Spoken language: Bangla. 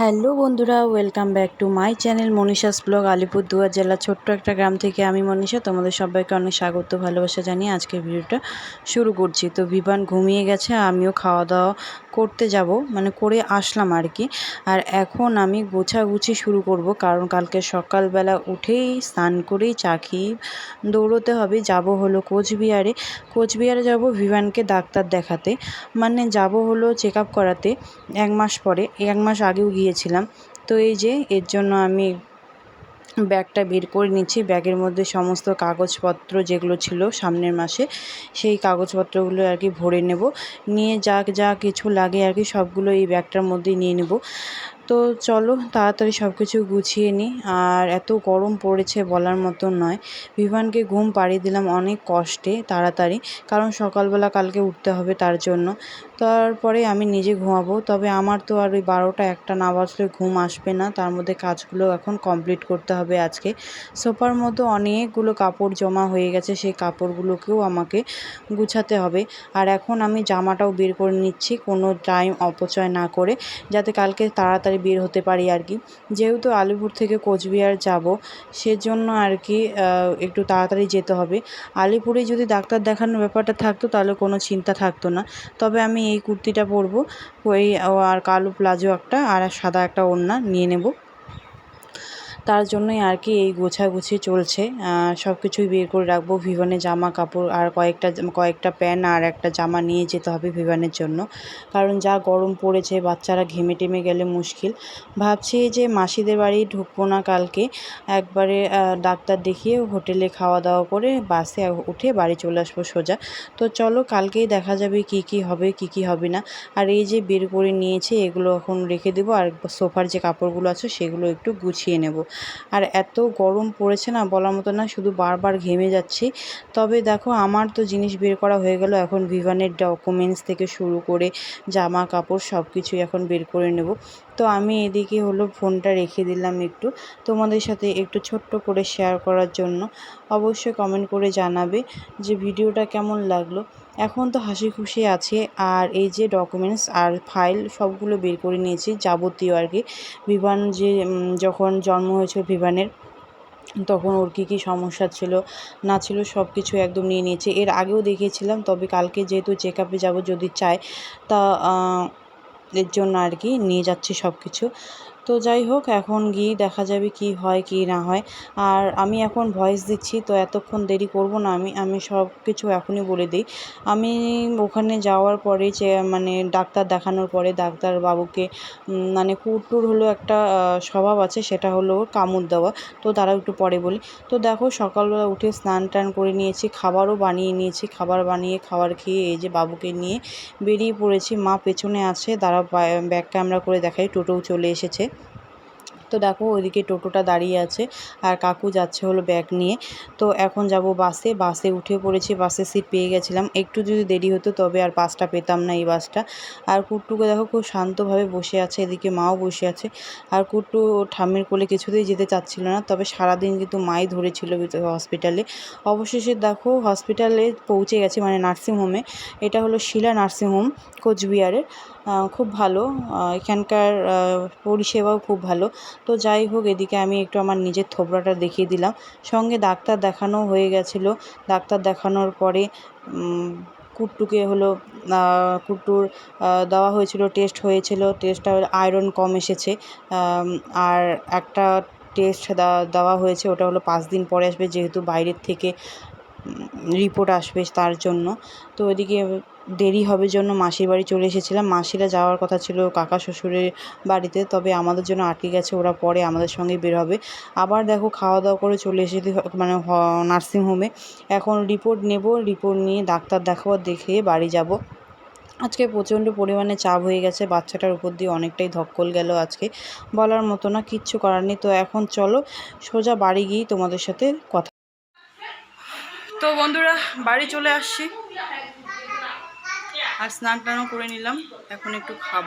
হ্যালো বন্ধুরা, welcome back to my channel Manisha's blog, Alipurduar জেলা ছোট্ট একটা গ্রাম থেকে আমি মনীষা, তোমাদের সবাইকে অনেক স্বাগত, ভালোবাসা জানিয়ে আজকে ভিডিওটা শুরু করছি। তো বিমান ঘুমিয়ে গেছে, আমিও খাওয়া দাওয়া করতে যাব মানে করে আসলাম আর কি আর এখন আমি গোছাগুছি শুরু করব, কারণ কালকে সকালবেলা উঠেই স্নান করেই চা দৌড়োতে হবে। যাব হলো কোচবিহারে। কোচবিহারে যাব ভিভানকে ডাক্তার দেখাতে। মানে যাব হলো চেক আপ করাতে, এক মাস পরে, এক মাস আগেও গিয়েছিলাম। তো এই যে, এর জন্য আমি ব্যাগটা বের করে নিচ্ছি। ব্যাগের মধ্যে সমস্ত কাগজপত্র যেগুলো ছিল সামনের মাসে, সেই কাগজপত্রগুলো আর কি ভরে নেব। নিয়ে যা যা কিছু লাগে আর কি সবগুলো এই ব্যাগটার মধ্যেই নিয়ে নেব। তো চলো তাড়াতাড়ি সব কিছু গুছিয়ে নিই আর এত গরম পড়েছে বলার মতো নয়। বিভানকে ঘুম পাড়িয়ে দিলাম অনেক কষ্টে, তাড়াতাড়ি। কারণ সকালবেলা কালকে উঠতে হবে তার জন্য। তারপরে আমি নিজে ঘুমাবো। তবে আমার তো আর ওই বারোটা একটা না বাজলে ঘুম আসবে না। তার মধ্যে কাজগুলো এখন কমপ্লিট করতে হবে আজকে। সোফার মতো অনেকগুলো কাপড় জমা হয়ে গেছে। সেই কাপড়গুলোকেও আমাকে গুছাতে হবে। আর এখন আমি জামাটাও বের করে নিচ্ছি। কোনো টাইম অপচয় না করে। যাতে কালকে তাড়াতাড়ি বের হতে পারি আর কি। যেহেতু আলিপুর থেকে কোচবিহার যাব, সেজন্য আর কি একটু তাড়াতাড়ি যেতে হবে। আলিপুরে যদি ডাক্তার দেখানোর ব্যাপারটা থাকতো, তাহলে কোনো চিন্তা থাকতো না। তবে আমি এই কুর্তিটা পরবো, ওই আর কালো প্লাজো একটা আর সাদা একটা ওড়না নিয়ে নেব। তার জন্যই আর কি এই গোছাগুছি চলছে। সব কিছুই বের করে রাখব ভিভানের জামা কাপড় আর কয়েকটা কয়েকটা প্যান্ট আর একটা জামা নিয়ে যেতে হবে ভিভানের জন্য। কারণ যা গরম পড়েছে, বাচ্চারা ঘেমে টেমে গেলে মুশকিল। ভাবছি যে মাসিদের বাড়ি ঢুকবো না কালকে। একবারে ডাক্তার দেখিয়ে হোটেলে খাওয়া দাওয়া করে বাসে উঠে বাড়ি চলে আসব সোজা। তো চলো কালকেই দেখা যাবে কি কি হবে, কি কি হবে না। আর এই যে বের করে নিয়েছি, এগুলো এখন রেখে দেবো। আর সোফার যে কাপড়গুলো আছে, সেগুলো একটু গুছিয়ে নেব। আর এত গরম পড়েছে না বলার মতো না, শুধু বারবার ঘেমে যাচ্ছি। তবে দেখো, আমার তো জিনিস বের করা হয়ে গেল। এখন ভিভানের ডকুমেন্টস থেকে শুরু করে জামা কাপড় সব কিছুই এখন বের করে নেব। তো আমি এদিকে হলো ফোনটা রেখে দিলাম একটু তোমাদের সাথে একটু ছোট্ট করে শেয়ার করার জন্য। অবশ্যই কমেন্ট করে জানাবে যে ভিডিওটা কেমন লাগল। এখন তো হাসি খুশি আছে আর এই যে ডকুমেন্টস আর ফাইল সবগুলো বের করে নিয়েছি, যাবতীয় আর কি। বিভান যে যখন জন্ম হয়েছিল ভিভানের তখন ওর কী কী সমস্যা ছিল, না ছিল সব কিছু একদম নিয়ে নিয়েছে। এর আগেও দেখিয়েছিলাম, তবে কালকে যেহেতু চেক আপে যাব যদি চায়, তা এর জন্য আর কি নিয়ে যাচ্ছি সব কিছু। তো যাই হোক, এখন গিয়ে দেখা যাবে কি হয়, কি না হয়। আর আমি এখন ভয়েস দিচ্ছি, তো এতক্ষণ দেরি করব না, আমি আমি সব কিছু এখনই বলে দিই। আমি ওখানে যাওয়ার পরে যে মানে ডাক্তার দেখানোর পরে ডাক্তার বাবুকে মানে কুটুর হলো একটা স্বভাব আছে, সেটা হলো কামড় দেওয়া। তো তারা একটু পরে বলি। তো দেখো, সকালবেলা উঠে স্নান টান করে নিয়েছি, খাবারও বানিয়ে নিয়েছি। খাবার বানিয়ে, খাবার খেয়ে এই যে বাবুকে নিয়ে বেরিয়ে পড়েছি। মা পেছনে আছে, তারা ব্যাক ক্যামেরা করে দেখাই টোটোও চলে এসেছে। তো দেখো ওইদিকে টোটোটা দাঁড়িয়ে আছে আর কাকু যাচ্ছে হলো ব্যাগ নিয়ে। তো এখন যাব বাসে। বাসে উঠে পড়েছি বাসে সিট পেয়ে গেছিলাম। একটু যদি দেরি হতো তবে আর বাসটা পেতাম না এই বাসটা। আর কুট্টুকে দেখো খুব শান্তভাবে বসে আছে, এদিকে মাও বসে আছে। আর কুট্টু ঠাম্মির কোলে কিছুতেই যেতে চাচ্ছিল না, তবে সারাদিন কিন্তু মাই ধরেছিল হসপিটালে অবশেষে দেখো হসপিটালে পৌঁছে গেছে মানে নার্সিংহোমে এটা হলো শিলা নার্সিংহোম কোচবিহারের। খুব ভালো। এখানকার পরিষেবাও খুব ভালো। তো যাই হোক, এদিকে আমি একটু আমার নিজের থোবড়াটা দেখিয়ে দিলাম। সঙ্গে ডাক্তার দেখানো হয়ে গেছিল। ডাক্তার দেখানোর পরে কুট্টুকে হলো কুট্টুর দেওয়া হয়েছিল, টেস্ট হয়েছিল। টেস্টটা আয়রন কম এসেছে। আর একটা টেস্ট দেওয়া হয়েছে, ওটা হলো পাঁচ দিন পরে আসবে, যেহেতু বাইরের থেকে রিপোর্ট আসবে তার জন্য। তো ওইদিকে দেরি হবে জন্য মাসির বাড়ি চলে এসেছিলাম। মাসিরা যাওয়ার কথা ছিল কাকা শ্বশুরের বাড়িতে, তবে আমাদের জন্য আটকে গেছে, ওরা পরে আমাদের সঙ্গে বের হবে। আবার দেখো খাওয়া দাওয়া করে চলে এসেছি মানে নার্সিংহোমে এখন রিপোর্ট নেব রিপোর্ট নিয়ে ডাক্তার দেখাবো, দেখে বাড়ি যাব। আজকে প্রচণ্ড পরিমাণে চাপ হয়ে গেছে, বাচ্চাটার উপর দিয়ে অনেকটাই ধক্কল গেল আজকে। বলার মতো না, কিচ্ছু করার নেই। তো এখন চলো, সোজা বাড়ি গিয়েই তোমাদের সাথে কথা তো বন্ধুরা, বাড়ি চলে আসছি। আর স্নান টানও করে নিলাম। এখন একটু খাব।